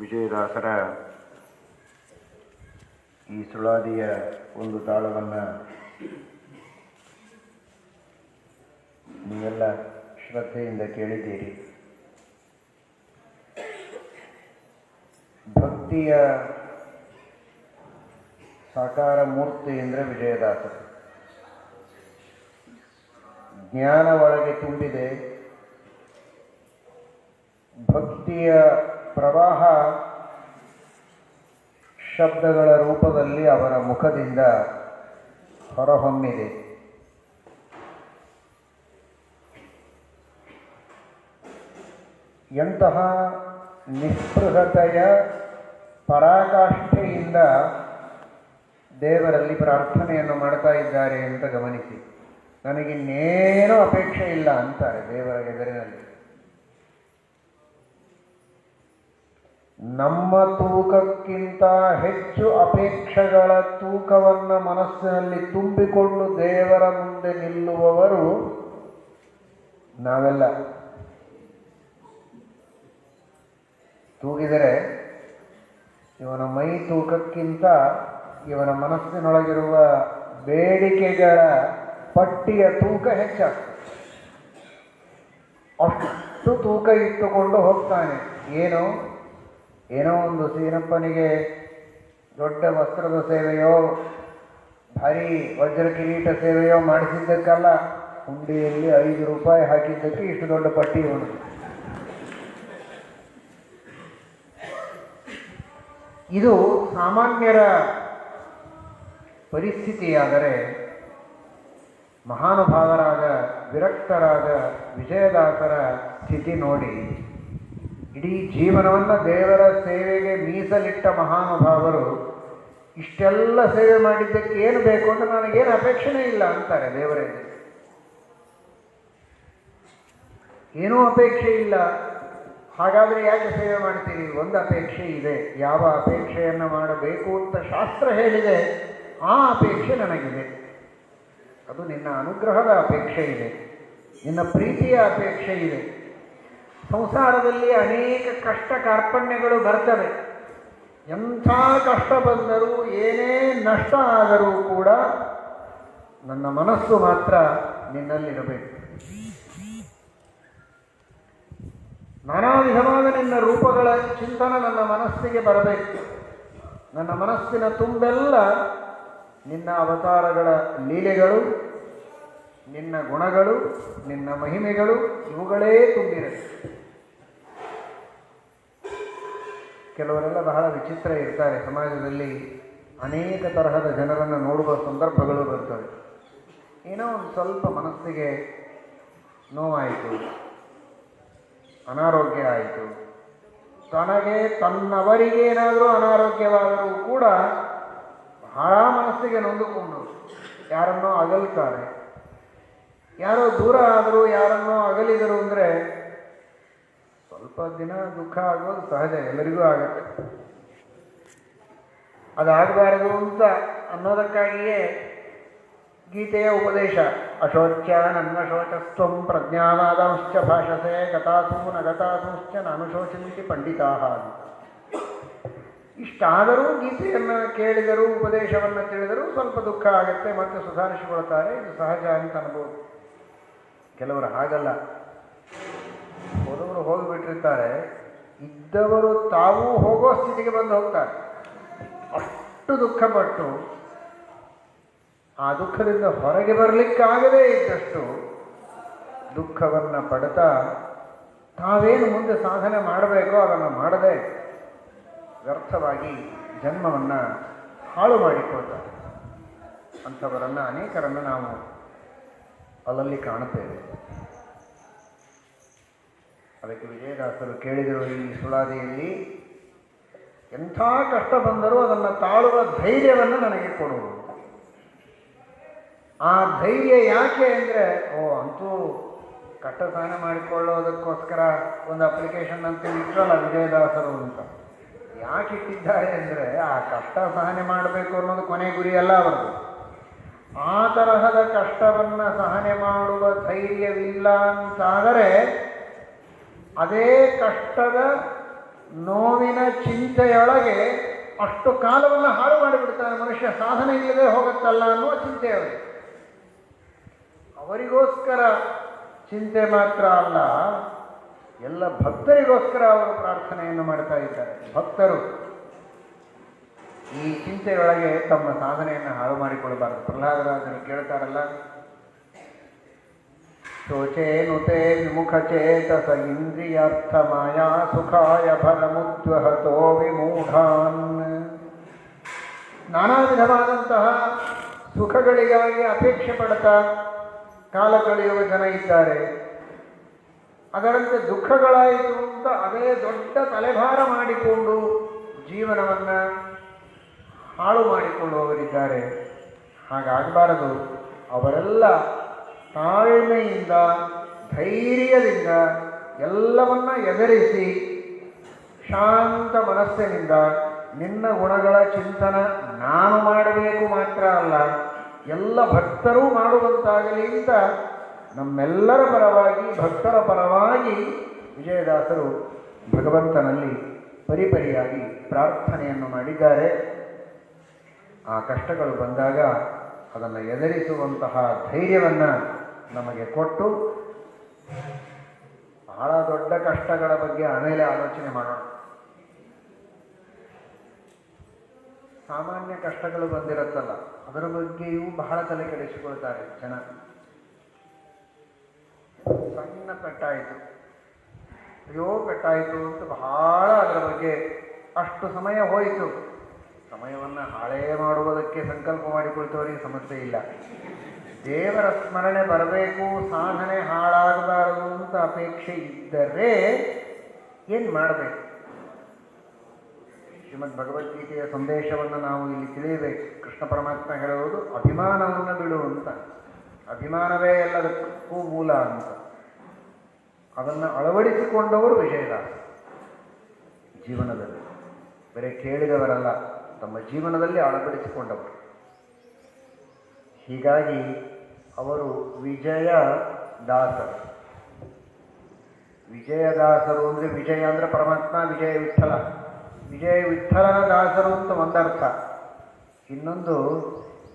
ವಿಜಯದಾಸರ ಈ ಸುಳಾದಿಯ ಒಂದು ತಾಳವನ್ನು ನೀವೆಲ್ಲ ಶ್ರದ್ಧೆಯಿಂದ ಕೇಳಿದ್ದೀರಿ. ಭಕ್ತಿಯ ಸಾಕಾರ ಮೂರ್ತಿ ಅಂದರೆ ವಿಜಯದಾಸರು. ಜ್ಞಾನ ಒಳಗೆ ತುಂಬಿದೆ. ಭಕ್ತಿಯ ಪ್ರವಾಹ ಶಬ್ದಗಳ ರೂಪದಲ್ಲಿ ಅವರ ಮುಖದಿಂದ ಹೊರಹೊಮ್ಮಿದೆ. ಎಂತಹ ನಿಸ್ಪೃಹತೆಯ ಪರಾಕಾಷ್ಠೆಯಿಂದ ದೇವರಲ್ಲಿ ಪ್ರಾರ್ಥನೆಯನ್ನು ಮಾಡ್ತಾ ಇದ್ದಾರೆ ಅಂತ ಗಮನಿಸಿ. ನನಗಿನ್ನೇನೂ ಅಪೇಕ್ಷೆ ಇಲ್ಲ ಅಂತಾರೆ ದೇವರ ಎದುರಿನಲ್ಲಿ. ನಮ್ಮ ತೂಕಕ್ಕಿಂತ ಹೆಚ್ಚು ಅಪೇಕ್ಷೆಗಳ ತೂಕವನ್ನು ಮನಸ್ಸಿನಲ್ಲಿ ತುಂಬಿಕೊಂಡು ದೇವರ ಮುಂದೆ ನಿಲ್ಲುವವರು ನಾವೆಲ್ಲ. ತೂಗಿದರೆ ಇವನ ಮೈ ತೂಕಕ್ಕಿಂತ ಇವನ ಮನಸ್ಸಿನೊಳಗಿರುವ ಬೇಡಿಕೆಗಳ ಪಟ್ಟಿಯ ತೂಕ ಹೆಚ್ಚಾಗ್ತದೆ. ಅಷ್ಟು ತೂಕ ಇಟ್ಟುಕೊಂಡು ಹೋಗ್ತಾನೆ. ಏನು? ಏನೋ ಒಂದು ಸೀನಪ್ಪನಿಗೆ ದೊಡ್ಡ ವಸ್ತ್ರದ ಸೇವೆಯೋ, ಭಾರಿ ವಜ್ರ ಕಿರೀಟ ಸೇವೆಯೋ ಮಾಡಿಸಿದ್ದಕ್ಕಲ್ಲ, ಹುಂಡಿಯಲ್ಲಿ ಐದು ರೂಪಾಯಿ ಹಾಕಿದ್ದಕ್ಕೆ ಇಷ್ಟು ದೊಡ್ಡ ಪಟ್ಟಿ ಉಂಟು. ಇದು ಸಾಮಾನ್ಯರ ಪರಿಸ್ಥಿತಿಯಾದರೆ ಮಹಾನುಭಾವರಾದ ವಿರಕ್ತರಾದ ವಿಜಯದಾಸರ ಸ್ಥಿತಿ ನೋಡಿ. ಇಡೀ ಜೀವನವನ್ನು ದೇವರ ಸೇವೆಗೆ ಮೀಸಲಿಟ್ಟ ಮಹಾನುಭಾವರು, ಇಷ್ಟೆಲ್ಲ ಸೇವೆ ಮಾಡಿದ್ದಕ್ಕೆ ಏನು ಬೇಕು ಅಂತ ನನಗೇನು ಅಪೇಕ್ಷೆನೇ ಇಲ್ಲ ಅಂತಾರೆ ದೇವರೇ. ಏನೂ ಅಪೇಕ್ಷೆ ಇಲ್ಲ. ಹಾಗಾದರೆ ಯಾಕೆ ಸೇವೆ ಮಾಡ್ತೀರಿ? ಒಂದು ಅಪೇಕ್ಷೆ ಇದೆ. ಯಾವ ಅಪೇಕ್ಷೆಯನ್ನು ಮಾಡಬೇಕು ಅಂತ ಶಾಸ್ತ್ರ ಹೇಳಿದೆ. ಆ ಅಪೇಕ್ಷೆ ನನಗಿದೆ. ಅದು ನಿನ್ನ ಅನುಗ್ರಹದ ಅಪೇಕ್ಷೆ ಇದೆ. ನಿನ್ನ ಪ್ರೀತಿಯ ಅಪೇಕ್ಷೆ ಇದೆ. ಸಂಸಾರದಲ್ಲಿ ಅನೇಕ ಕಷ್ಟ ಕಾರ್ಪಣ್ಯಗಳು ಬರ್ತವೆ. ಎಂಥ ಕಷ್ಟ ಬಂದರೂ, ಏನೇ ನಷ್ಟ ಆದರೂ ಕೂಡ ನನ್ನ ಮನಸ್ಸು ಮಾತ್ರ ನಿನ್ನಲ್ಲಿರಬೇಕು. ನಾನಾ ವಿಧವಾದ ನಿನ್ನ ರೂಪಗಳ ಚಿಂತನ ನನ್ನ ಮನಸ್ಸಿಗೆ ಬರಬೇಕು. ನನ್ನ ಮನಸ್ಸಿನ ತುಂಬೆಲ್ಲ ನಿನ್ನ ಅವತಾರಗಳ ಲೀಲೆಗಳು, ನಿನ್ನ ಗುಣಗಳು, ನಿನ್ನ ಮಹಿಮೆಗಳು ಇವುಗಳೇ ತುಂಬಿರಬೇಕು ಕೆಲವರೆಲ್ಲ ಬಹಳ ವಿಚಿತ್ರ ಇರ್ತಾರೆ ಸಮಾಜದಲ್ಲಿ ಅನೇಕ ತರಹದ ಜನರನ್ನು ನೋಡುವ ಸಂದರ್ಭಗಳು ಬರ್ತವೆ. ಏನೋ ಒಂದು ಸ್ವಲ್ಪ ಮನಸ್ಸಿಗೆ ನೋವಾಯಿತು, ಅನಾರೋಗ್ಯ ಆಯಿತು. ತನಗೆ ತನ್ನವರಿಗೆ ಏನಾದರೂ ಅನಾರೋಗ್ಯವಾದರೂ ಕೂಡ ಬಹಳ ಮನಸ್ಸಿಗೆ ನೊಂದುಕೊಂಡು ಯಾರನ್ನೋ ಅಗಲ್ತಾರೆ. ಯಾರೋ ದೂರ ಆದರೂ ಯಾರನ್ನೋ ಅಗಲಿದರು ಅಂದರೆ ಸ್ವಲ್ಪ ದಿನ ದುಃಖ ಆಗೋದು ಸಹಜ, ಎಲ್ಲರಿಗೂ ಆಗತ್ತೆ. ಅದಾಗಬಾರದು ಅಂತ ಅನ್ನೋದಕ್ಕಾಗಿಯೇ ಗೀತೆಯ ಉಪದೇಶ ಅಶೋಚ ನನ್ನ ಶೋಚಸ್ತ್ವಂ ಪ್ರಜ್ಞಾವಾದಂಶ್ಚ ಭಾಷಸೆ ಗತಾಸು ನಗತಾಸೂಶ್ಚ ನಾನು ಅಂತ. ಇಷ್ಟಾದರೂ ಗೀತೆಯನ್ನು ಕೇಳಿದರೂ, ಉಪದೇಶವನ್ನು ತಿಳಿದರೂ ಸ್ವಲ್ಪ ದುಃಖ ಆಗುತ್ತೆ ಮತ್ತೆ ಸುಧಾರಿಸಿಕೊಳ್ತಾರೆ, ಇದು ಸಹಜ ಅಂತ ಅನ್ಬೋದು. ಕೆಲವರು ಹಾಗಲ್ಲ. ಹೋಗಿಬಿಟ್ಟಿರ್ತಾರೆ. ಇದ್ದವರು ತಾವೂ ಹೋಗೋ ಸ್ಥಿತಿಗೆ ಬಂದು ಹೋಗ್ತಾರೆ. ಅಷ್ಟು ದುಃಖಪಟ್ಟು ಆ ದುಃಖದಿಂದ ಹೊರಗೆ ಬರಲಿಕ್ಕಾಗದೇ ಇದ್ದಷ್ಟು ದುಃಖವನ್ನು ಪಡ್ತಾ ತಾವೇನು ಮುಂದೆ ಸಾಧನೆ ಮಾಡಬೇಕೋ ಅದನ್ನು ಮಾಡದೆ ವ್ಯರ್ಥವಾಗಿ ಜನ್ಮವನ್ನು ಹಾಳು ಮಾಡಿಕೊಳ್ತಾರೆ. ಅಂಥವರನ್ನು ಅನೇಕರನ್ನು ನಾವು ಅಲ್ಲಲ್ಲಿ ಕಾಣುತ್ತೇವೆ. ಅದಕ್ಕೆ ವಿಜಯದಾಸರು ಕೇಳಿದರು, ಈ ಸುಳಾದಿಯಲ್ಲಿ ಎಂಥ ಕಷ್ಟ ಬಂದರೂ ಅದನ್ನು ತಾಳುವ ಧೈರ್ಯವನ್ನು ನನಗೆ ಕೊಡುವುದು ಆ ಧೈರ್ಯ ಯಾಕೆ ಅಂದರೆ, ಓ, ಅಂತೂ ಕಷ್ಟ ಸಹನೆ ಮಾಡಿಕೊಳ್ಳೋದಕ್ಕೋಸ್ಕರ ಒಂದು ಅಪ್ಲಿಕೇಶನ್ ಅಂತ ಇಟ್ಟರಲ್ಲ ವಿಜಯದಾಸರು ಅಂತ. ಯಾಕೆ ಇಟ್ಟಿದ್ದಾರೆ ಅಂದರೆ, ಆ ಕಷ್ಟ ಸಹನೆ ಮಾಡಬೇಕು ಅನ್ನೋದು ಕೊನೆ ಗುರಿಯಲ್ಲ ಅವರದು ಆ ತರಹದ ಕಷ್ಟವನ್ನು ಸಹನೆ ಮಾಡುವ ಧೈರ್ಯವಿಲ್ಲ ಅಂತಾದರೆ ಅದೇ ಕಷ್ಟದ ನೋವಿನ ಚಿಂತೆಯೊಳಗೆ ಅಷ್ಟು ಕಾಲವನ್ನು ಹಾಳು ಮಾಡಿಬಿಡ್ತಾನೆ ಮನುಷ್ಯ. ಸಾಧನೆ ಇಲ್ಲದೆ ಹೋಗುತ್ತಲ್ಲ ಅನ್ನುವ ಚಿಂತೆ ಅವರು ಅವರಿಗೋಸ್ಕರ ಚಿಂತೆ ಮಾತ್ರ ಅಲ್ಲ, ಎಲ್ಲ ಭಕ್ತರಿಗೋಸ್ಕರ ಅವರು ಪ್ರಾರ್ಥನೆಯನ್ನು ಮಾಡ್ತಾ ಇದ್ದಾರೆ. ಭಕ್ತರು ಈ ಚಿಂತೆಯೊಳಗೆ ತಮ್ಮ ಸಾಧನೆಯನ್ನು ಹಾಳು ಮಾಡಿಕೊಳ್ಳಬಾರದು. ಪ್ರಹ್ಲಾದರಾಜರು ಕೇಳ್ತಾರಲ್ಲ ಇಂದ್ರಿಯಾರ್ಥ ಮಾಯಾ ಸುಖಾಯ ಫಲಮುದ್ವಹತೋ ವಿಮೂಢಾನ್. ನಾನಾ ವಿಧವಾದಂತಹ ಸುಖಗಳಿಗಾಗಿ ಅಪೇಕ್ಷೆ ಪಡ್ತಾ ಕಾಲ ಕಳೆಯುವ ಜನ ಇದ್ದಾರೆ. ಅದರಂತೆ ದುಃಖಗಳಾಯಿತು ಅಂತ ಅದೇ ದೊಡ್ಡ ತಲೆಭಾರ ಮಾಡಿಕೊಂಡು ಜೀವನವನ್ನು ಹಾಳು ಮಾಡಿಕೊಳ್ಳುವವರಿದ್ದಾರೆ. ಹಾಗಾಗಬಾರದು. ಅವರೆಲ್ಲ ತಾಳ್ಮೆಯಿಂದ, ಧೈರ್ಯದಿಂದ ಎಲ್ಲವನ್ನ ಎದುರಿಸಿ, ಶಾಂತ ಮನಸ್ಸಿನಿಂದ ನಿನ್ನ ಗುಣಗಳ ಚಿಂತನ ನಾನು ಮಾಡಬೇಕು ಮಾತ್ರ ಅಲ್ಲ, ಎಲ್ಲ ಭಕ್ತರೂ ಮಾಡುವಂತಾಗಲಿ ಅಂತ ನಮ್ಮೆಲ್ಲರ ಪರವಾಗಿ, ಭಕ್ತರ ಪರವಾಗಿ ವಿಜಯದಾಸರು ಭಗವಂತನಲ್ಲಿ ಪರಿಪರಿಯಾಗಿ ಪ್ರಾರ್ಥನೆಯನ್ನು ಮಾಡಿದ್ದಾರೆ. ಆ ಕಷ್ಟಗಳು ಬಂದಾಗ ಅದನ್ನು ಎದುರಿಸುವಂತಹ ಧೈರ್ಯವನ್ನು ನಮಗೆ ಕೊಟ್ಟು ಬಹಳ ದೊಡ್ಡ ಕಷ್ಟಗಳ ಬಗ್ಗೆ ಆಮೇಲೆ ಆಲೋಚನೆ ಮಾಡೋಣ. ಸಾಮಾನ್ಯ ಕಷ್ಟಗಳು ಬಂದಿರುತ್ತಲ್ಲ, ಅದರ ಬಗ್ಗೆಯೂ ಬಹಳ ತಲೆ ಕೆಡಿಸಿಕೊಳ್ತಾರೆ ಜನ. ಸಣ್ಣ ಪೆಟ್ಟಾಯಿತು. ಅಯ್ಯೋ, ಪೆಟ್ಟಾಯಿತು ಅಂತ ಬಹಳ ಅದರ ಬಗ್ಗೆ ಅಷ್ಟು ಸಮಯ ಹೋಯಿತು. ಸಮಯವನ್ನು ಹಾಳೇ ಮಾಡುವುದಕ್ಕೆ ಸಂಕಲ್ಪ ಮಾಡಿಕೊಳ್ತವರಿಗೆ ಸಮಸ್ಯೆ ಇಲ್ಲ. ದೇವರ ಸ್ಮರಣೆ ಬರಬೇಕು, ಸಾಧನೆ ಹಾಳಾಗಬಾರದು ಅಂತ ಅಪೇಕ್ಷೆ ಇದ್ದರೆ ಏನು ಮಾಡಬೇಕು? ಶ್ರೀಮದ್ ಭಗವದ್ಗೀತೆಯ ಸಂದೇಶವನ್ನು ನಾವು ಇಲ್ಲಿ ತಿಳಿಯಬೇಕು. ಕೃಷ್ಣ ಪರಮಾತ್ಮ ಹೇಳುವುದು, ಅಭಿಮಾನವನ್ನು ಬಿಡು ಅಂತ. ಅಭಿಮಾನವೇ ಎಲ್ಲದಕ್ಕೂ ಮೂಲ ಅಂತ. ಅದನ್ನು ಅಳವಡಿಸಿಕೊಂಡವರು ವಿಜಯದಾಸ. ಜೀವನದಲ್ಲಿ. ಬೇರೆ ಕೇಳಿದವರಲ್ಲ, ತಮ್ಮ ಜೀವನದಲ್ಲಿ ಅಳವಡಿಸಿಕೊಂಡವರು. ಹೀಗಾಗಿ ಅವರು ವಿಜಯ ದಾಸರು. ವಿಜಯದಾಸರು ಅಂದರೆ ವಿಜಯ ಅಂದರೆ ಪರಮಾತ್ಮ, ವಿಜಯ ವಿಠಲ ವಿಜಯ ವಿಠಲನ ದಾಸರು ಅಂತ ಒಂದರ್ಥ. ಇನ್ನೊಂದು,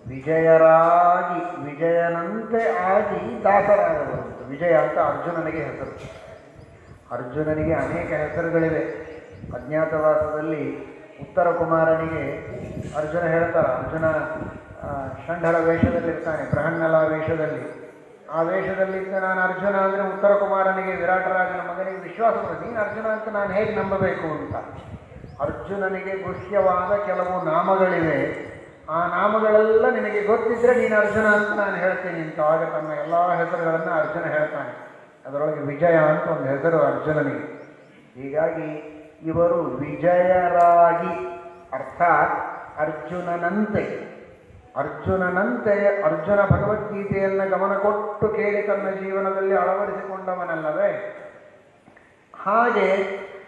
ವಿಜಯರಾಗಿ, ವಿಜಯನಂತೆ ಆಗಿ ದಾಸರಾಗಬಹುದು ವಿಜಯ ಅಂತ ಅರ್ಜುನನಿಗೆ ಹೆಸರು. ಅರ್ಜುನನಿಗೆ ಅನೇಕ ಹೆಸರುಗಳಿವೆ. ಅಜ್ಞಾತವಾಸದಲ್ಲಿ ಉತ್ತರ ಕುಮಾರನಿಗೆ ಅರ್ಜುನ ಹೇಳ್ತಾರೆ, ಅರ್ಜುನ ಆ, ಷಂಡರ ವೇಷದಲ್ಲಿರ್ತಾನೆ ಪ್ರಹನ್ನಲ ವೇಷದಲ್ಲಿ. ಆ ವೇಷದಲ್ಲಿದ್ದ ನಾನು ಅರ್ಜುನ ಅಂದರೆ ಉತ್ತರ ಕುಮಾರನಿಗೆ ವಿರಾಟರಾಜನ ಮಗನಿಗೆ ವಿಶ್ವಾಸ ನೀನು ಅರ್ಜುನ ಅಂತ ನಾನು ಹೇಗೆ ನಂಬಬೇಕು ಅಂತ? ಅರ್ಜುನನಿಗೆ ಗುಹ್ಯವಾದ ಕೆಲವು ನಾಮಗಳಿವೆ. ಆ ನಾಮಗಳೆಲ್ಲ ನಿನಗೆ ಗೊತ್ತಿದ್ರೆ ನೀನು ಅರ್ಜುನ ಅಂತ ನಾನು ಹೇಳ್ತೀನಿ ಅಂತ. ಆಗ ತನ್ನ ಎಲ್ಲ ಹೆಸರುಗಳನ್ನು ಅರ್ಜುನ ಹೇಳ್ತಾನೆ. ಅದರೊಳಗೆ ವಿಜಯ ಅಂತ ಒಂದು ಹೆಸರು ಅರ್ಜುನನಿಗೆ. ಹೀಗಾಗಿ ಇವರು ವಿಜಯರಾಗಿ ಅರ್ಥಾತ್ ಅರ್ಜುನನಂತೆ. ಅರ್ಜುನನಂತೆ ಅರ್ಜುನ ಭಗವದ್ಗೀತೆಯನ್ನು ಗಮನ ಕೊಟ್ಟು ಕೇಳಿ ತನ್ನ ಜೀವನದಲ್ಲಿ ಅಳವಡಿಸಿಕೊಂಡವನಲ್ಲವೇ? ಹಾಗೆ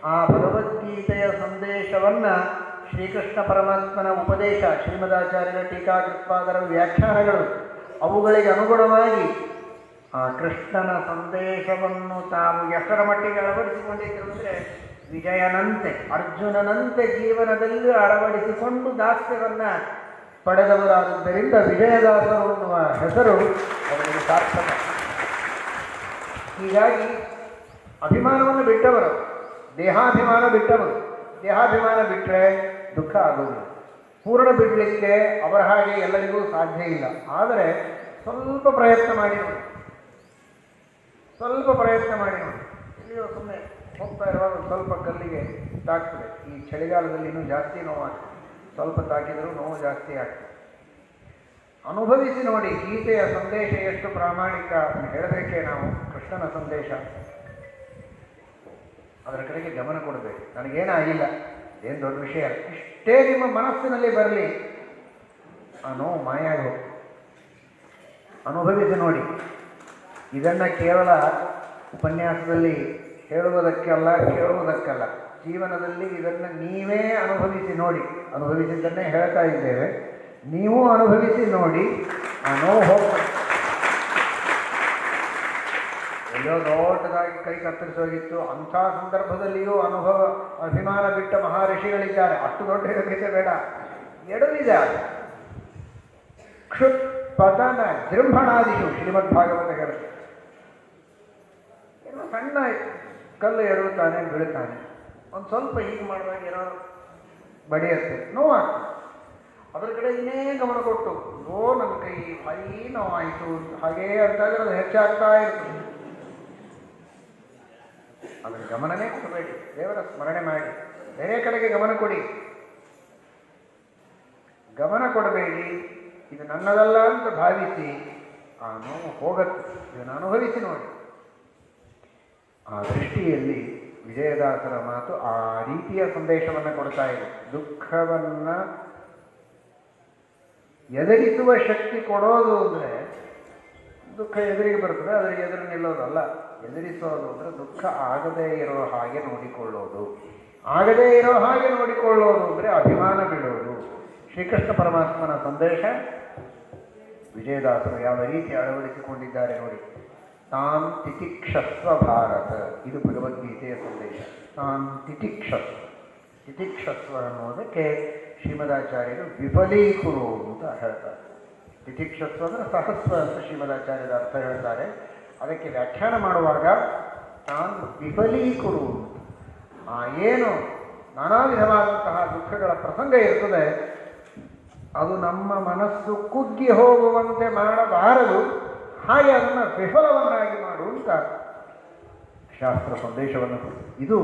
ಆ ಭಗವದ್ಗೀತೆಯ ಸಂದೇಶವನ್ನು ಶ್ರೀಕೃಷ್ಣ ಪರಮಾತ್ಮನ ಉಪದೇಶ, ಶ್ರೀಮದಾಚಾರ್ಯರ ಟೀಕಾಕೃತ್ಪಾದರ ವ್ಯಾಖ್ಯಾನಗಳು, ಅವುಗಳಿಗೆ ಅನುಗುಣವಾಗಿ ಆ ಕೃಷ್ಣನ ಸಂದೇಶವನ್ನು ತಾವು ಎಷ್ಟರ ಮಟ್ಟಿಗೆ ಅಳವಡಿಸಿಕೊಂಡಿದ್ದರು ವಿಜಯನಂತೆ, ಅರ್ಜುನನಂತೆ ಜೀವನದಲ್ಲಿ ಅಳವಡಿಸಿಕೊಂಡು ದಾಸ್ಯವನ್ನು ಪಡೆದವರಾದುದರಿಂದ ವಿಜಯದಾಸರು ಅನ್ನುವ ಹೆಸರು ಅವರಿಗೆ ಸಾರ್ಥಕ ಹೀಗಾಗಿ ಅಭಿಮಾನವನ್ನು ಬಿಟ್ಟವರು, ದೇಹಾಭಿಮಾನ ಬಿಟ್ಟವರು. ದೇಹಾಭಿಮಾನ ಬಿಟ್ಟರೆ ದುಃಖ ಆಗುವುದಿಲ್ಲ ಪೂರ್ಣ ಬಿಡಲಿಕ್ಕೆ ಅವರ ಹಾಗೆ ಎಲ್ಲರಿಗೂ ಸಾಧ್ಯ ಇಲ್ಲ. ಆದರೆ ಸ್ವಲ್ಪ ಪ್ರಯತ್ನ ಮಾಡಿ ನೋಡಿ. ಸ್ವಲ್ಪ ಪ್ರಯತ್ನ ಮಾಡಿ ನೋಡಿ. ಎಲ್ಲಿಯೋ ಸುಮ್ಮನೆ ಹೋಗ್ತಾ ಇರುವಾಗ ಸ್ವಲ್ಪ ಕಲ್ಲಿಗೆ ಇದಾಗ್ತದೆ ಈ ಚಳಿಗಾಲದಲ್ಲಿ ಇನ್ನೂ ಜಾಸ್ತಿ ನೋವಾಗ್ತದೆ ಸ್ವಲ್ಪ ತಾಕಿದರೂ ನೋವು ಜಾಸ್ತಿ ಆಗ್ತದೆ. ಅನುಭವಿಸಿ ನೋಡಿ, ಗೀತೆಯ ಸಂದೇಶ ಎಷ್ಟು ಪ್ರಾಮಾಣಿಕ ಅಂತ ಹೇಳಬೇಕೇ ನಾವು, ಕೃಷ್ಣನ ಸಂದೇಶ. ಅದರ ಕಡೆಗೆ ಗಮನ ಕೊಡಬೇಕು. ನನಗೇನಾಗಿಲ್ಲ ಏನು ದೊಡ್ಡ ವಿಷಯ. ಇಷ್ಟೇ ನಿಮ್ಮ ಮನಸ್ಸಿನಲ್ಲಿ ಬರಲಿ. ಆ ನೋವು ಮಾಯಾಗಿ ಅನುಭವಿಸಿ ನೋಡಿ. ಇದನ್ನು ಕೇವಲ ಉಪನ್ಯಾಸದಲ್ಲಿ ಹೇಳುವುದಕ್ಕಲ್ಲ ಕೇಳುವುದಕ್ಕಲ್ಲ. ಜೀವನದಲ್ಲಿ ಇದನ್ನು ನೀವೇ ಅನುಭವಿಸಿ ನೋಡಿ. ಅನುಭವಿಸಿದ್ದನ್ನೇ ಹೇಳ್ತಾ ಇದ್ದೇವೆ. ನೀವು ಅನುಭವಿಸಿ ನೋಡಿ. ಆ ನೋವು ಹೋಗ್ತದೆ ಎಲ್ಲೋ ದೊಡ್ಡದಾಗಿ ಕೈ ಕತ್ತರಿಸೋಗಿತ್ತು ಅಂಥ ಸಂದರ್ಭದಲ್ಲಿಯೂ ಅನುಭವ, ಅಭಿಮಾನ ಬಿಟ್ಟ ಮಹಾರ್ಷಿಗಳಿದ್ದಾರೆ. ಅಷ್ಟು ದೊಡ್ಡ ಯೋಗ್ಯತೆ ಬೇಡ. ಎಡವಿದೆ ಕ್ಷುತ್ ಪತನ ಜೃಂಭಣಾದಿಷು ಶ್ರೀಮದ್ ಭಾಗವತ ಹೇಳುತ್ತೆ ಏನೋ ಸಣ್ಣ ಕಲ್ಲು ಎರಡುತ್ತಾನೆ ಬೀಳುತ್ತಾನೆ ಒಂದು ಸ್ವಲ್ಪ ಹೀಗೆ ಮಾಡಿದಾಗ ಏನೋ ಬಡಿಯತ್ತೆ. ನೋವಾಗ್ತದೆ. ಅದ್ರ ಕಡೆ ಇನ್ನೇ ಗಮನ ಕೊಟ್ಟು, ಓ ನನ್ನ ಕೈ ಭಾರಿ ನೋವಾಯಿತು. ಹಾಗೇ ಅಂತ ಅದು ಹೆಚ್ಚಾಗ್ತಾ ಇರ್ತದೆ ಅದರ ಗಮನನೇ ಕೊಡಬೇಡಿ. ದೇವರ ಸ್ಮರಣೆ ಮಾಡಿ. ಬೇರೆ ಕಡೆಗೆ ಗಮನ ಕೊಡಿ. ಗಮನ ಕೊಡಬೇಡಿ. ಇದು ನನ್ನದಲ್ಲ ಅಂತ ಭಾವಿಸಿ, ಆ ನೋವು ಹೋಗತ್ತೆ. ಇದನ್ನು ಅನುಭವಿಸಿ ನೋಡಿ. ಆ ದೃಷ್ಟಿಯಲ್ಲಿ ವಿಜಯದಾಸರ ಮಾತು ಆ ರೀತಿಯ ಸಂದೇಶವನ್ನು ಕೊಡ್ತಾ ಇದೆ. ದುಃಖವನ್ನ ಎದುರಿಸುವ ಶಕ್ತಿ ಕೊಡೋದು ಅಂದರೆ ದುಃಖ ಎದುರಿಗೆ ಬರ್ತದೆ ಅದರಿಗೆ ಎದುರು ನಿಲ್ಲೋದಲ್ಲ. ಎದುರಿಸೋದು ಅಂದರೆ ದುಃಖ ಆಗದೇ ಇರೋ ಹಾಗೆ ನೋಡಿಕೊಳ್ಳೋದು. ಆಗದೇ ಇರೋ ಹಾಗೆ ನೋಡಿಕೊಳ್ಳೋದು ಅಂದರೆ ಅಭಿಮಾನ ಬಿಡೋದು ಶ್ರೀಕೃಷ್ಣ ಪರಮಾತ್ಮನ ಸಂದೇಶ ವಿಜಯದಾಸರು ಯಾವ ರೀತಿ ಅಳವಡಿಸಿಕೊಂಡಿದ್ದಾರೆ ನೋಡಿ. ತಾನ್ ತಿತಿಕ್ಷಸ್ವ ಭಾರತ ಇದು ಭಗವದ್ಗೀತೆಯ ಸಂದೇಶ. ತಾಂ ತಿತಿಕ್ಷಸ್ವ ತಿತಿಕ್ಷಸ್ವ ಅನ್ನೋದಕ್ಕೆ ಶ್ರೀಮದಾಚಾರ್ಯರು ವಿಫಲೀಕುರು ಅಂತ ಹೇಳ್ತಾರೆ. ತಿತಿಕ್ಷಸ್ವ ಅಂದರೆ ಸಹಸ್ವ ಅಂತ ಶ್ರೀಮದಾಚಾರ್ಯರ ಅರ್ಥ ಹೇಳ್ತಾರೆ. ಅದಕ್ಕೆ ವ್ಯಾಖ್ಯಾನ ಮಾಡುವಾಗ ತಾನು ವಿಫಲೀಕುರು ಆ ಏನು ನಾನಾ ವಿಧವಾದಂತಹ ದುಃಖಗಳ ಪ್ರಸಂಗ ಇರ್ತದೆ. ಅದು ನಮ್ಮ ಮನಸ್ಸು ಕುಗ್ಗಿ ಹೋಗುವಂತೆ ಮಾಡಬಾರದು. ಹಾಗೆ ಅದನ್ನು ವಿಫಲವನ್ನಾಗಿ ಮಾಡು ಅಂತ ಶಾಸ್ತ್ರ ಸಂದೇಶವನ್ನು ಇದು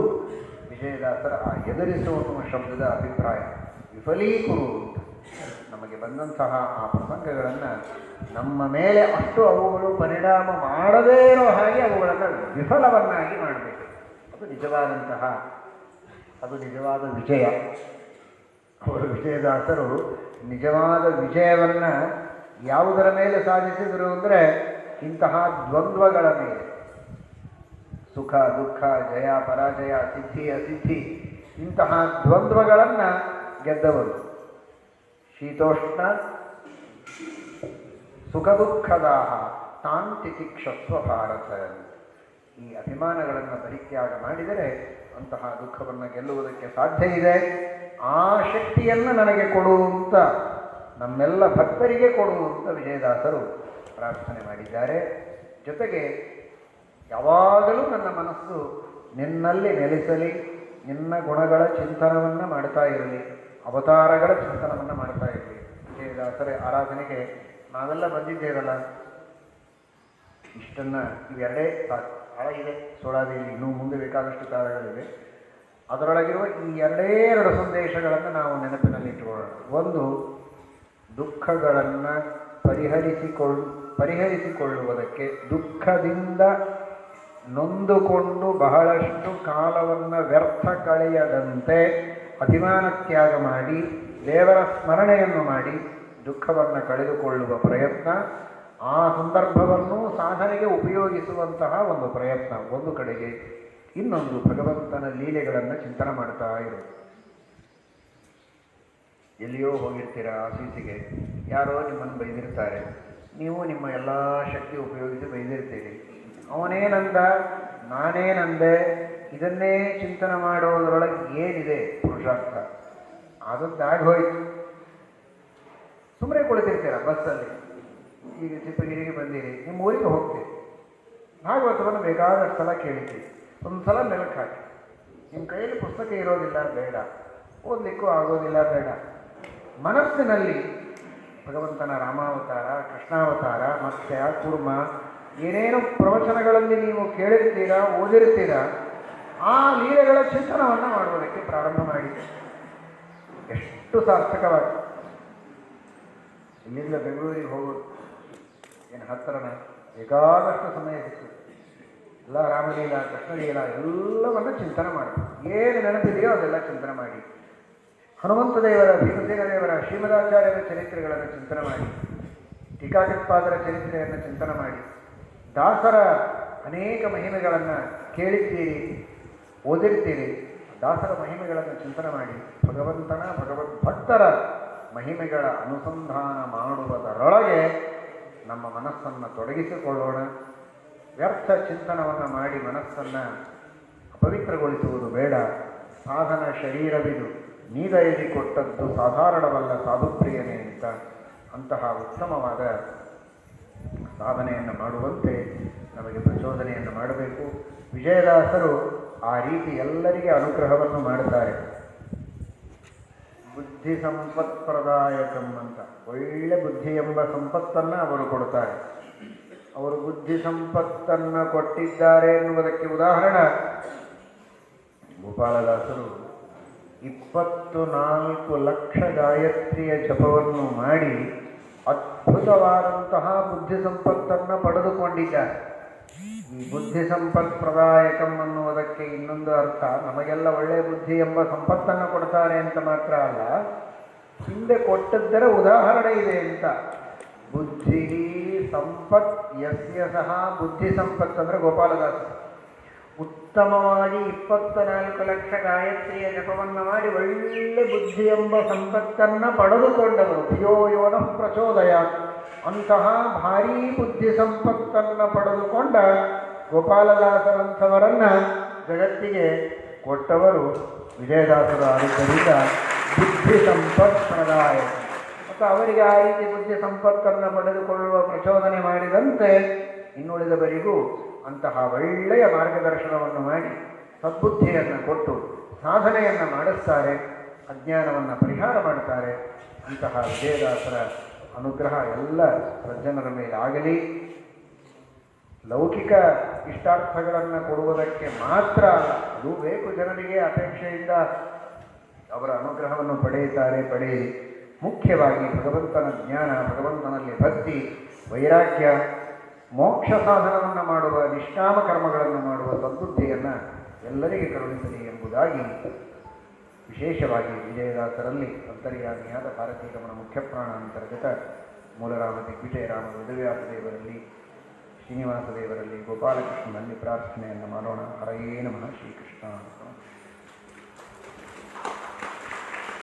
ವಿಜಯದಾಸರ ಆ ಎದುರಿಸುವ ಶಬ್ದದ ಅಭಿಪ್ರಾಯ. ವಿಫಲೀಕುರು ನಮಗೆ ಬಂದಂತಹ ಆ ಪ್ರಸಂಗಗಳನ್ನು ನಮ್ಮ ಮೇಲೆ ಅಷ್ಟು ಅವುಗಳು ಪರಿಣಾಮ ಮಾಡದೇ ಇರೋ ಹಾಗೆ ಅವುಗಳನ್ನು ವಿಫಲವನ್ನಾಗಿ ಮಾಡಬೇಕು. ಅದು ನಿಜವಾದಂತಹ, ಅದು ನಿಜವಾದ ವಿಜಯ. ಅವರು ವಿಜಯದಾಸರು ನಿಜವಾದ ವಿಜಯವನ್ನು ಯಾವುದರ ಮೇಲೆ ಸಾಧಿಸಿದರು ಅಂದರೆ ಇಂತಹ ದ್ವಂದ್ವಗಳ ಮೇಲೆ. ಸುಖ, ದುಃಖ, ಜಯ, ಪರಾಜಯ, ಸಿದ್ಧಿ, ಅಸಿದ್ಧಿ, ಇಂತಹ ದ್ವಂದ್ವಗಳನ್ನು ಗೆದ್ದವರು. ಶೀತೋಷ್ಣ ಸುಖ ದುಃಖದಾಹ ತಾಂತಿತಿಕ್ಷಸ್ವ ಭಾರತ ಈ ಅಭಿಮಾನಗಳನ್ನು ಪರಿತ್ಯಾಗ ಮಾಡಿದರೆ ಅಂತಹ ದುಃಖವನ್ನು ಗೆಲ್ಲುವುದಕ್ಕೆ ಸಾಧ್ಯ ಇದೆ. ಆ ಶಕ್ತಿಯನ್ನು ನನಗೆ ಕೊಡು ಅಂತ, ನಮ್ಮೆಲ್ಲ ಭಕ್ತರಿಗೆ ಕೊಡು ಅಂತ ವಿಜಯದಾಸರು ಪ್ರಾರ್ಥನೆ ಮಾಡಿದ್ದಾರೆ. ಜೊತೆಗೆ ಯಾವಾಗಲೂ ನನ್ನ ಮನಸ್ಸು ನಿನ್ನಲ್ಲಿ ನೆಲೆಸಲಿ, ನಿನ್ನ ಗುಣಗಳ ಚಿಂತನವನ್ನು ಮಾಡ್ತಾ ಇರಲಿ, ಅವತಾರಗಳ ಚಿಂತನವನ್ನು ಮಾಡ್ತಾ ಇರಲಿ. ದೇವದಾಸರ ಆರಾಧನೆಗೆ ನಾವೆಲ್ಲ ಬಂದಿದ್ದೇವಲ್ಲ? ಇಷ್ಟನ್ನ ಇವೆರಡೇ ಕಾಲ ಇದೆ. ಸೋಳಾದಿಯಲ್ಲಿ ಇನ್ನೂ ಮುಂದೆ ಬೇಕಾದಷ್ಟು ಕಾಲಗಳಿವೆ ಅದರೊಳಗಿರುವ ಈ ಎರಡೇ ಎರಡು ಸಂದೇಶಗಳನ್ನು ನಾವು ನೆನಪಿನಲ್ಲಿ ಇಟ್ಟುಕೊಳ್ಳೋಣ ಒಂದು, ದುಃಖಗಳನ್ನು ಪರಿಹರಿಸಿಕೊಳ್ಳ. ಪರಿಹರಿಸಿಕೊಳ್ಳುವುದಕ್ಕೆ ದುಃಖದಿಂದ ನೊಂದುಕೊಂಡು ಬಹಳಷ್ಟು ಕಾಲವನ್ನು ವ್ಯರ್ಥ ಕಳೆಯದಂತೆ ಅಭಿಮಾನ ತ್ಯಾಗ ಮಾಡಿ, ದೇವರ ಸ್ಮರಣೆಯನ್ನು ಮಾಡಿ ದುಃಖವನ್ನು ಕಳೆದುಕೊಳ್ಳುವ ಪ್ರಯತ್ನ, ಆ ಸಂದರ್ಭವನ್ನು ಸಾಧನೆಗೆ ಉಪಯೋಗಿಸುವಂತಹ ಒಂದು ಪ್ರಯತ್ನ ಒಂದು ಕಡೆಗೆ ಇನ್ನೊಂದು ಭಗವಂತನ ಲೀಲೆಗಳನ್ನು ಚಿಂತನೆ ಮಾಡ್ತಾ ಇರು. ಎಲ್ಲಿಯೋ ಹೋಗಿರ್ತೀರಾ ಆಫೀಸಿಗೆ ಯಾರೋ ನಿಮ್ಮನ್ನು ಬೈದಿರ್ತಾರೆ. ನೀವು ನಿಮ್ಮ ಎಲ್ಲ ಶಕ್ತಿ ಉಪಯೋಗಿಸಿ ಬೈದಿರ್ತೀರಿ. ಅವನೇನಂದ ನಾನೇನಂದೆ ಇದನ್ನೇ ಚಿಂತನೆ ಮಾಡೋದ್ರೊಳಗೆ ಏನಿದೆ ಪುರುಷಾರ್ಥ? ಆದದ್ದಾಗಿ ಹೋಯ್ತು. ಸುಮ್ಮನೆ ಕುಳಿತಿರ್ತೀರ ಬಸ್ಸಲ್ಲಿ. ಈಗ ಚಿಪ್ಪಗಿರಿಗೆ ಬಂದಿರಿ, ನಿಮ್ಮ ಊರಿಗೆ ಹೋಗ್ತೀರಿ. ಭಾಗವತವನ್ನು ಬೇಕಾದಷ್ಟು ಸಲ ಕೇಳಿದ್ದೀರಿ. ಒಂದು ಸಲ ಮೆಲುಕು ಹಾಕಿ. ನಿಮ್ಮ ಕೈಯಲ್ಲಿ ಪುಸ್ತಕ ಇರೋದಿಲ್ಲ, ಬೇಡ. ಓದಲಿಕ್ಕೂ ಆಗೋದಿಲ್ಲ, ಬೇಡ. ಮನಸ್ಸಿನಲ್ಲಿ ಭಗವಂತನ ರಾಮಾವತಾರ, ಕೃಷ್ಣಾವತಾರ ಮತ್ಸ್ಯ ಕುರ್ಮ ಏನೇನು ಪ್ರವಚನಗಳಲ್ಲಿ ನೀವು ಕೇಳಿರ್ತೀರಾ ಓದಿರ್ತೀರಾ ಆ ಲೀಲೆಗಳ ಚಿಂತನವನ್ನು ಮಾಡುವುದಕ್ಕೆ ಪ್ರಾರಂಭ ಮಾಡಿದೆ. ಎಷ್ಟು ಸಾರ್ಥಕವಾಗಿ. ಇಲ್ಲಿಂದ ಬೆಂಗಳೂರಿಗೆ ಹೋಗೋದು ಏನು ಹತ್ತಿರನ ಬೇಕಾದಷ್ಟು ಸಮಯ ಸಿಕ್ತು. ಎಲ್ಲ ರಾಮಲೀಲ, ಕೃಷ್ಣಲೀಲ, ಎಲ್ಲವನ್ನು ಚಿಂತನೆ ಮಾಡಿ ಏನು ನೆನಪಿದೆಯೋ ಅದೆಲ್ಲ ಚಿಂತನೆ ಮಾಡಿ. ಹನುಮಂತ ದೇವರ ಭೀಮಸೇನ ದೇವರ ಶ್ರೀಮದಾಚಾರ್ಯರ ಚರಿತ್ರೆಗಳನ್ನು ಚಿಂತನೆ ಮಾಡಿ ಟೀಕಾಕೃತ್ಪಾದರ ಚರಿತ್ರೆಯನ್ನು ಚಿಂತನೆ ಮಾಡಿ, ದಾಸರ ಅನೇಕ ಮಹಿಮೆಗಳನ್ನು ಕೇಳಿದ್ದೀರಿ, ಓದಿರ್ತೀರಿ, ದಾಸರ ಮಹಿಮೆಗಳನ್ನು ಚಿಂತನೆ ಮಾಡಿ, ಭಗವಂತನ ಭಗವದ್ ಭಕ್ತರ ಮಹಿಮೆಗಳ ಅನುಸಂಧಾನ ಮಾಡುವುದರೊಳಗೆ ನಮ್ಮ ಮನಸ್ಸನ್ನು ತೊಡಗಿಸಿಕೊಳ್ಳೋಣ. ವ್ಯರ್ಥ ಚಿಂತನವನ್ನು ಮಾಡಿ ಮನಸ್ಸನ್ನು ಅಪವಿತ್ರಗೊಳಿಸುವುದು ಬೇಡ. ಸಾಧನ ಶರೀರವಿದು. ನೀದಯದಿ ಕೊಟ್ಟದ್ದು ಸಾಧಾರಣವಲ್ಲ, ಸಾಧುಪ್ರಿಯನೇ ಅಂತ ಅಂತಹ ಉತ್ತಮವಾದ ಸಾಧನೆಯನ್ನು ಮಾಡುವಂತೆ ನಮಗೆ ಪ್ರಚೋದನೆಯನ್ನು ಮಾಡಬೇಕು. ವಿಜಯದಾಸರು ಆ ರೀತಿ ಎಲ್ಲರಿಗೆ ಅನುಗ್ರಹವನ್ನು ಮಾಡುತ್ತಾರೆ ಬುದ್ಧಿ ಸಂಪತ್ಪ್ರದಾಯಕಂ ಅಂತ, ಒಳ್ಳೆ ಬುದ್ಧಿ ಎಂಬ ಸಂಪತ್ತನ್ನು ಅವರು ಕೊಡುತ್ತಾರೆ. ಅವರು ಬುದ್ಧಿ ಸಂಪತ್ತನ್ನು ಕೊಟ್ಟಿದ್ದಾರೆ ಎನ್ನುವುದಕ್ಕೆ ಉದಾಹರಣೆ, ಗೋಪಾಲದಾಸರು ಇಪ್ಪತ್ತು ನಾಲ್ಕು ಲಕ್ಷ ಗಾಯತ್ರಿಯ ಜಪವನ್ನು ಮಾಡಿ ಅದ್ಭುತವಾದಂತಹ ಬುದ್ಧಿ ಸಂಪತ್ತನ್ನು ಪಡೆದುಕೊಂಡಿದ್ದಾರೆ. ಈ ಬುದ್ಧಿ ಸಂಪತ್ ಪ್ರದಾಯಕಂ ಅನ್ನುವುದಕ್ಕೆ ಇನ್ನೊಂದು ಅರ್ಥ, ನಮಗೆಲ್ಲ ಒಳ್ಳೆಯ ಬುದ್ಧಿ ಎಂಬ ಸಂಪತ್ತನ್ನು ಕೊಡ್ತಾರೆ ಅಂತ ಮಾತ್ರ ಅಲ್ಲ, ಹಿಂದೆ ಕೊಟ್ಟದ್ದರ ಉದಾಹರಣೆ ಇದೆ ಅಂತ. ಬುದ್ಧಿ ಸಂಪತ್, ಯಸ್ಯ ಸಹ ಬುದ್ಧಿ ಸಂಪತ್ ಅಂದರೆ ಗೋಪಾಲದಾಸ. ಉತ್ತಮವಾಗಿ ಇಪ್ಪತ್ತನಾಲ್ಕು ಲಕ್ಷ ಗಾಯತ್ರಿಯ ಜಪವನ್ನು ಮಾಡಿ ಒಳ್ಳೆ ಬುದ್ಧಿ ಎಂಬ ಸಂಪತ್ತನ್ನು ಪಡೆದುಕೊಂಡವರು. ಯೋನ ಪ್ರಚೋದಯ. ಅಂತಹ ಭಾರೀ ಬುದ್ಧಿ ಸಂಪತ್ತನ್ನು ಪಡೆದುಕೊಂಡ ಗೋಪಾಲದಾಸರಂಥವರನ್ನು ಜಗತ್ತಿಗೆ ಕೊಟ್ಟವರು ವಿಜಯದಾಸರು ಆದ್ದರಿಂದ ಬುದ್ಧಿ ಸಂಪತ್ ಪ್ರದಾಯ. ಮತ್ತು ಅವರಿಗೆ ಆ ರೀತಿ ಬುದ್ಧಿ ಸಂಪತ್ತನ್ನು ಪಡೆದುಕೊಳ್ಳುವ ಪ್ರಚೋದನೆ ಮಾಡಿದಂತೆ ಇನ್ನುಳಿದವರಿಗೂ ಅಂತಹ ಒಳ್ಳೆಯ ಮಾರ್ಗದರ್ಶನವನ್ನು ಮಾಡಿ ಸದ್ಬುದ್ಧಿಯನ್ನು ಕೊಟ್ಟು ಸಾಧನೆಯನ್ನು ಮಾಡಿಸ್ತಾರೆ, ಅಜ್ಞಾನವನ್ನು ಪರಿಹಾರ ಮಾಡ್ತಾರೆ, ಅಂತಹ ವಿಜಯದಾಸರ ಅನುಗ್ರಹ ಎಲ್ಲ ಸಜ್ಜನರ ಮೇಲೆ ಆಗಲಿ ಲೌಕಿಕ ಇಷ್ಟಾರ್ಥಗಳನ್ನು ಕೊಡುವುದಕ್ಕೆ ಮಾತ್ರ ಅದು ಬೇಕು ಜನರಿಗೆ ಅಪೇಕ್ಷೆಯಿಂದ. ಅವರ ಅನುಗ್ರಹವನ್ನು ಪಡೆಯುತ್ತಾರೆ ಪಡೆಯಲಿ ಮುಖ್ಯವಾಗಿ ಭಗವಂತನ ಜ್ಞಾನ, ಭಗವಂತನಲ್ಲಿ ಭಕ್ತಿ, ವೈರಾಗ್ಯ ಮೋಕ್ಷ ಸಾಧನವನ್ನು ಮಾಡುವ, ನಿಷ್ಕಾಮ ಕರ್ಮಗಳನ್ನು ಮಾಡುವ ಸದ್ಬುದ್ಧಿಯನ್ನು ಎಲ್ಲರಿಗೆ ಕರುಣಿಸಲಿ ಎಂಬುದಾಗಿ ವಿಶೇಷವಾಗಿ ವಿಜಯದಾಸರಲ್ಲಿ ಅಂತರ್ಯಾಮಿಯಾದ ಭಾರತೀಯ ಮುಖ್ಯಪ್ರಾಣ ಅಂತರ್ಗತ ಮೂಲರಾಮ ದಿಗ್ವಿಜಯರಾಮ ವೇದವ್ಯಾಸ ದೇವರಲ್ಲಿ ಶ್ರೀನಿವಾಸ ದೇವರಲ್ಲಿ ಗೋಪಾಲಕೃಷ್ಣನಲ್ಲಿ ಪ್ರಾರ್ಥನೆಯನ್ನು ಮಾಡೋಣ. ಹರಯೇ ನಮಃ ಶ್ರೀಕೃಷ್ಣ.